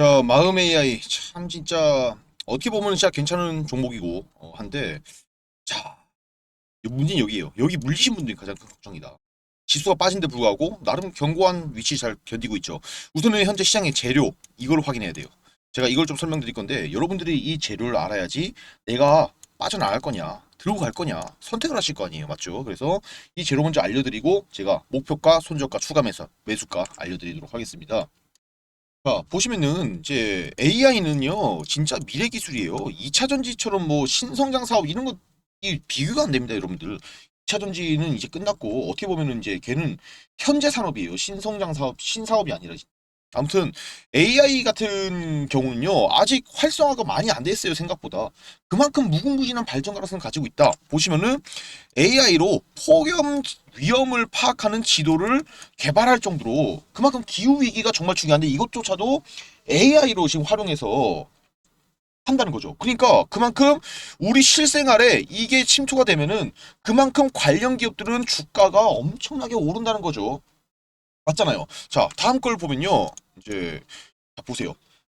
자, 마음 AI 참 진짜 어떻게 보면 진짜 괜찮은 종목이고 어, 한데 자, 문제는 여기에요. 여기 물리신 분들이 가장 큰 걱정이다. 지수가 빠진데 불구하고 나름 견고한 위치 잘 견디고 있죠. 우선은 현재 시장의 재료 이걸 확인해야 돼요. 제가 이걸 좀 설명드릴 건데 여러분들이 이 재료를 알아야지 내가 빠져나갈 거냐 들고 갈 거냐 선택을 하실 거 아니에요 맞죠 그래서 이 재료 먼저 알려드리고 제가 목표가 손절가 추가 매수 매수가 알려드리도록 하겠습니다 자, 보시면은 이제 AI는요, 진짜 미래 기술이에요. 2차 전지처럼 뭐 신성장 사업 이런 거이 비교가 안 됩니다, 여러분들. 2차 전지는 이제 끝났고 어떻게 보면은 이제 걔는 현재 산업이에요. 신성장 사업, 신사업이 아니라 아무튼 AI 같은 경우는요 아직 활성화가 많이 안 됐어요 생각보다 그만큼 무궁무진한 발전 가능성을 가지고 있다 보시면은 AI로 폭염 위험을 파악하는 지도를 개발할 정도로 그만큼 기후 위기가 정말 중요한데 이것조차도 AI로 지금 활용해서 한다는 거죠. 그러니까 그만큼 우리 실생활에 이게 침투가 되면은 그만큼 관련 기업들은 주가가 엄청나게 오른다는 거죠. 맞잖아요. 자, 다음 걸 보면요. 이제 자, 보세요.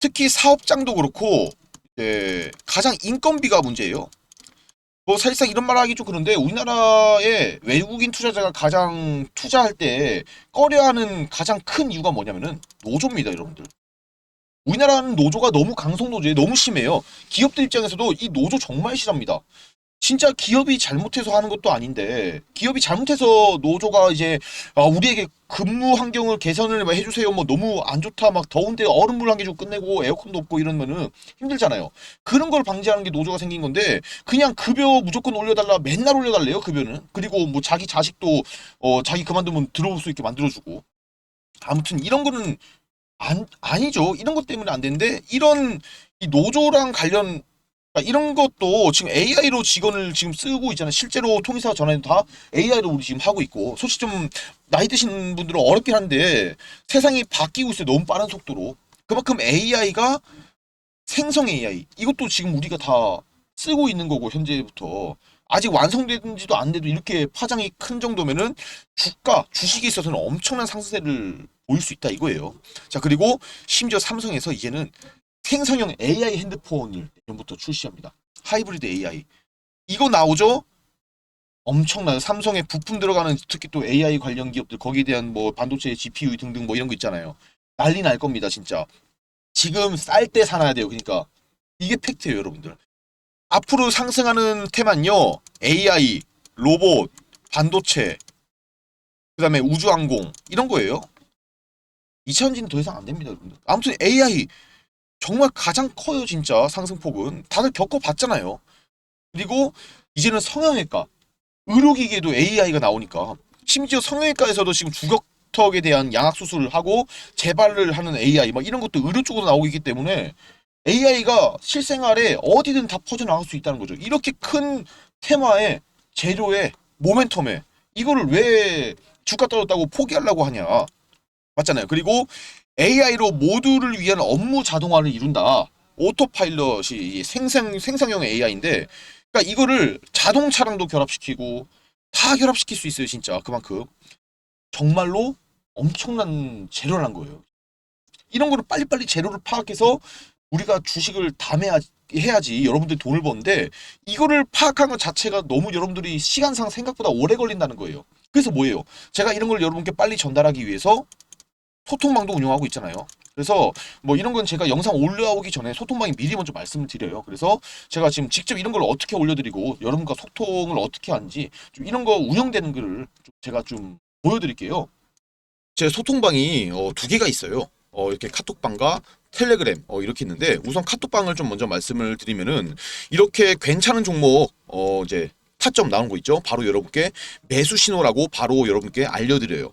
특히 사업장도 그렇고 이제 가장 인건비가 문제예요. 뭐 사실상 이런 말 하기 좀 그런데 우리나라의 외국인 투자자가 가장 투자할 때 꺼려하는 가장 큰 이유가 뭐냐면은 노조입니다, 여러분들. 우리나라는 노조가 너무 강성 노조에 너무 심해요. 기업들 입장에서도 이 노조 정말 싫합니다. 진짜 기업이 잘못해서 하는 것도 아닌데 기업이 잘못해서 노조가 이제 아, 우리에게 근무 환경을 개선을 뭐 해주세요. 뭐 너무 안 좋다. 막 더운데 얼음물 한 개 좀 끝내고 에어컨도 없고 이러면은 힘들잖아요. 그런 걸 방지하는 게 노조가 생긴 건데 그냥 급여 무조건 올려달라. 맨날 올려달래요 급여는. 그리고 뭐 자기 자식도 어 자기 그만두면 들어올 수 있게 만들어주고. 아무튼 이런 거는 안 아니죠. 이런 것 때문에 안 되는데 이런 이 노조랑 관련 이런 것도 지금 AI로 직원을 지금 쓰고 있잖아요. 실제로 통일사 전화도 다 AI로 우리 지금 하고 있고. 솔직히 좀 나이 드신 분들은 어렵긴 한데 세상이 바뀌고 있어요. 너무 빠른 속도로. 그만큼 AI가 생성 AI 이것도 지금 우리가 다 쓰고 있는 거고 현재부터 아직 완성되는지도 안 돼도 이렇게 파장이 큰 정도면은 주가 주식에 있어서는 엄청난 상승세를 보일 수 있다 이거예요. 자 그리고 심지어 삼성에서 이제는 생성형 AI 핸드폰을 내년부터 출시합니다. 하이브리드 AI. 이거 나오죠? 엄청나요. 삼성에 부품 들어가는 특히 또 AI 관련 기업들 거기에 대한 뭐 반도체 GPU 등등 뭐 이런 거 있잖아요. 난리 날 겁니다, 진짜. 지금 쌀 때 사놔야 돼요. 그러니까 이게 팩트예요, 여러분들. 앞으로 상승하는 테만요. AI, 로봇, 반도체, 그다음에 우주항공 이런 거예요. 2차전지는 더 이상 안 됩니다, 여러분들. 아무튼 AI 정말 가장 커요 진짜 상승폭은. 다들 겪어봤잖아요. 그리고 이제는 성형외과 의료기기에도 AI가 나오니까 심지어 성형외과에서도 지금 주걱턱에 대한 양악 수술을 하고 재발을 하는 AI 막 이런 것도 의료 쪽으로 나오고 있기 때문에 AI가 실생활에 어디든 다 퍼져나갈 수 있다는 거죠. 이렇게 큰 테마에 재료에 모멘텀에 이거를 왜 주가 떨어졌다고 포기하려고 하냐. 맞잖아요. 그리고 AI로 모두를 위한 업무 자동화를 이룬다. 오토파일럿이 생성 생성형 AI인데, 그러니까 이거를 자동차랑도 결합시키고 다 결합시킬 수 있어요, 진짜 그만큼 정말로 엄청난 재료란 거예요. 이런 거를 빨리빨리 재료를 파악해서 우리가 주식을 담해야 해야지 여러분들이 돈을 버는데 이거를 파악한 것 자체가 너무 여러분들이 시간상 생각보다 오래 걸린다는 거예요. 그래서 뭐예요? 제가 이런 걸 여러분께 빨리 전달하기 위해서 소통방도 운영하고 있잖아요. 그래서 뭐 이런 건 제가 영상 올라오기 전에 소통방에 미리 먼저 말씀을 드려요. 그래서 제가 지금 직접 이런 걸 어떻게 올려드리고 여러분과 소통을 어떻게 하는지 좀 이런 거 운영되는 거를 좀 제가 좀 보여드릴게요. 제 소통방이 어, 두 개가 있어요. 어, 이렇게 카톡방과 텔레그램 어, 이렇게 있는데 우선 카톡방을 좀 먼저 말씀을 드리면은 이렇게 괜찮은 종목 어, 이제 타점 나온 거 있죠. 바로 여러분께 매수 신호라고 바로 여러분께 알려드려요.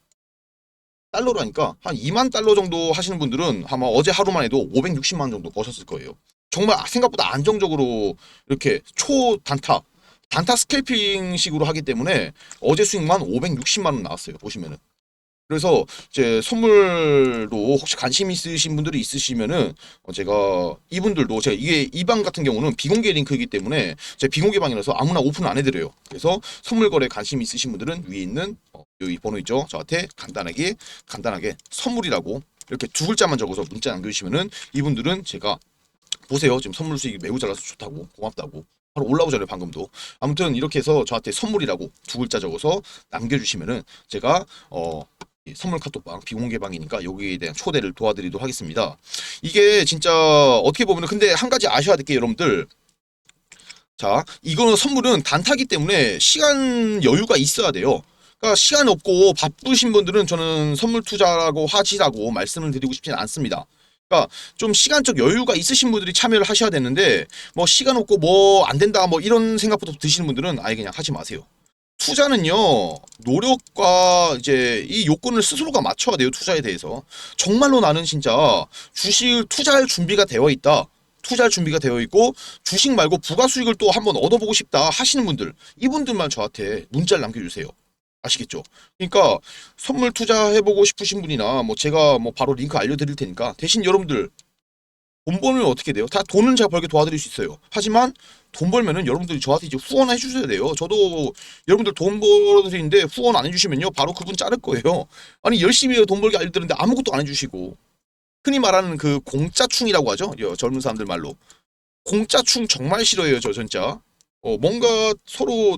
달러로 하니까 한 2만 달러 정도 하시는 분들은 아마 어제 하루만 해도 560만 원 정도 버셨을 거예요. 정말 생각보다 안정적으로 이렇게 초 단타 단타 스캘핑 식으로 하기 때문에 어제 수익만 560만 원 나왔어요. 보시면은. 그래서 이제 선물로 혹시 관심 있으신 분들이 있으시면은 어, 제가 이분들도 제가 이게 이 방 같은 경우는 비공개 링크이기 때문에 제 비공개 방이라서 아무나 오픈 안 해드려요. 그래서 선물 거래 관심 있으신 분들은 위에 있는 어, 여기 번호 있죠. 저한테 간단하게 간단하게 선물이라고 이렇게 두 글자만 적어서 문자 남겨주시면은 이분들은 제가 보세요. 지금 선물 수익이 매우 잘 나서 좋다고 고맙다고 바로 올라오잖아요 방금도 아무튼 이렇게 해서 저한테 선물이라고 두 글자 적어서 남겨주시면은 제가 어. 이 선물 카톡방 비공개방이니까 여기에 대한 초대를 도와드리도록 하겠습니다. 이게 진짜 어떻게 보면 근데 한 가지 아셔야 될 게 여러분들 자 이거는 선물은 단타기 때문에 시간 여유가 있어야 돼요. 그러니까 시간 없고 바쁘신 분들은 저는 선물 투자라고 하시라고 말씀을 드리고 싶지는 않습니다. 그러니까 좀 시간적 여유가 있으신 분들이 참여를 하셔야 되는데 뭐 시간 없고 뭐 안 된다 뭐 이런 생각부터 드시는 분들은 아예 그냥 하지 마세요. 투자는요 노력과 이제 이 요건을 스스로가 맞춰야 돼요 투자에 대해서 정말로 나는 진짜 주식을 투자할 준비가 되어 있다 투자할 준비가 되어 있고 주식 말고 부가 수익을 또 한번 얻어보고 싶다 하시는 분들 이분들만 저한테 문자를 남겨주세요 아시겠죠? 그러니까 선물 투자해보고 싶으신 분이나 뭐 제가 뭐 바로 링크 알려드릴 테니까 대신 여러분들 돈 벌면 어떻게 돼요? 다 돈은 제가 벌게 도와드릴 수 있어요. 하지만 돈 벌면은 여러분들이 저한테 이제 후원 해 주셔야 돼요. 저도 여러분들 돈 벌어드리는데 후원 안 해주시면요 바로 그분 자를 거예요. 아니 열심히 돈 벌게 알려드리는데 아무것도 안 해주시고 흔히 말하는 그 공짜충이라고 하죠. 여, 젊은 사람들 말로 공짜충 정말 싫어해요. 저 진짜 어, 뭔가 서로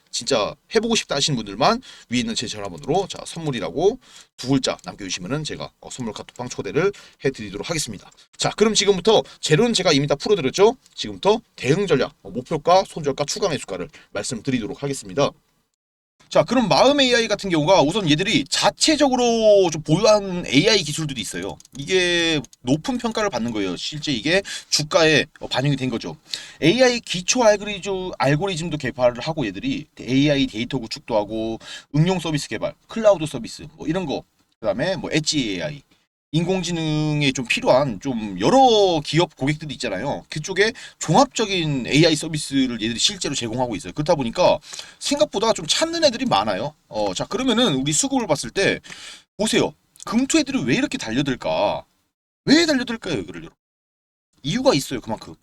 진짜 해보고 싶다 하시는 분들만 위에 있는 제 전화번호로 자 선물이라고 두 글자 남겨주시면은 제가 어, 선물 카톡방 초대를 해드리도록 하겠습니다. 자 그럼 지금부터 재료는 제가 이미 다 풀어드렸죠. 지금부터 대응 전략, 어, 목표가, 손절가, 추가 매수가를 말씀드리도록 하겠습니다. 자, 그럼 마음 AI 같은 경우가 우선 얘들이 자체적으로 좀 보유한 AI 기술들이 있어요. 이게 높은 평가를 받는 거예요. 실제 이게 주가에 어, 반영이 된 거죠. AI 기초 알고리즘, 알고리즘도 개발을 하고 얘들이 AI 데이터 구축도 하고 응용 서비스 개발, 클라우드 서비스 뭐 이런 거. 그다음에 뭐 엣지 AI 인공지능에 좀 필요한 좀 여러 기업 고객들이 있잖아요. 그쪽에 종합적인 AI 서비스를 얘들이 실제로 제공하고 있어요. 그렇다 보니까 생각보다 좀 찾는 애들이 많아요. 어, 자, 그러면은 우리 수급을 봤을 때 보세요. 금투 애들이 왜 이렇게 달려들까? 왜 달려들까요, 이거를? 이유가 있어요, 그만큼.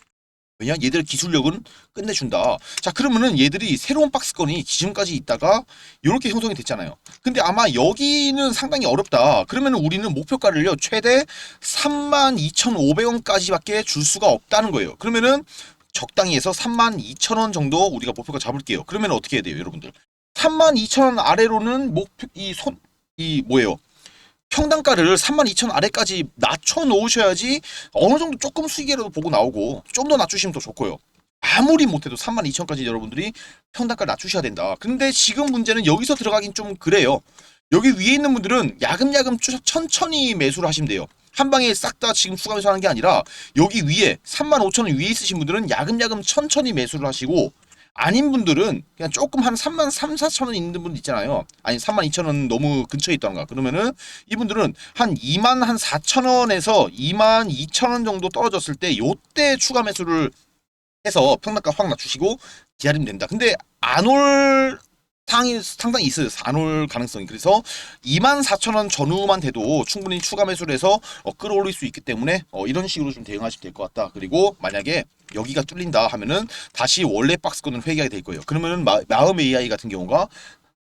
왜냐? 얘들 기술력은 끝내준다. 자, 그러면은 얘들이 새로운 박스건이 지금까지 있다가 이렇게 형성이 됐잖아요. 근데 아마 여기는 상당히 어렵다. 그러면은 우리는 목표가를요, 최대 32,500원까지 밖에 줄 수가 없다는 거예요. 그러면은 적당히 해서 32,000원 정도 우리가 목표가 잡을게요. 그러면 어떻게 해야 돼요, 여러분들? 32,000원 아래로는 목표, 이 손, 이 뭐예요? 평단가를 32,000 아래까지 낮춰 놓으셔야지 어느 정도 조금 수익이라도 보고 나오고 좀 더 낮추시면 더 좋고요. 아무리 못해도 32,000까지 여러분들이 평단가를 낮추셔야 된다. 근데 지금 문제는 여기서 들어가긴 좀 그래요. 여기 위에 있는 분들은 야금야금 쭉 천천히 매수를 하시면 돼요. 한 방에 싹 다 지금 추가 매수하는 게 아니라 여기 위에 35,000원 위에 있으신 분들은 야금야금 천천히 매수를 하시고 아닌 분들은 그냥 조금 한 3만 3, 4천 원 있는 분 있잖아요. 아니 3만 2천 원 너무 근처에 있다던가. 그러면은 이분들은 한 2만 한 4천 원에서 2만 2천 원 정도 떨어졌을 때 요때 추가 매수를 해서 평단가 확 낮추시고 기다리면 된다. 근데 안 올 상이 상당히 있어요. 안 올 가능성이. 그래서 2만 4천 원 전후만 돼도 충분히 추가 매수를 해서 어, 끌어올릴 수 있기 때문에 어, 이런 식으로 좀 대응하시면 될 것 같다. 그리고 만약에 여기가 뚫린다 하면은 다시 원래 박스권을 회귀하게 될 거예요. 그러면은 마, 마음 AI 같은 경우가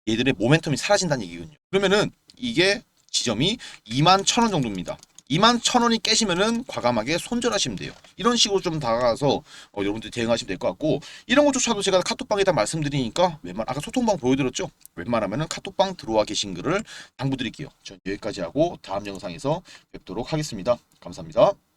얘들의 모멘텀이 사라진다는 얘기거든요. 그러면은 이게 지점이 2만 1천 원 정도입니다. 2만 1천 원이 깨시면은 과감하게 손절하시면 돼요. 이런 식으로 좀 다가가서 어, 여러분들 대응하시면 될 것 같고 이런 것조차도 제가 카톡방에다 말씀드리니까 웬만 아까 소통방 보여드렸죠? 웬만하면은 카톡방 들어와 계신 글을 당부드릴게요. 전 여기까지 하고 다음 영상에서 뵙도록 하겠습니다. 감사합니다.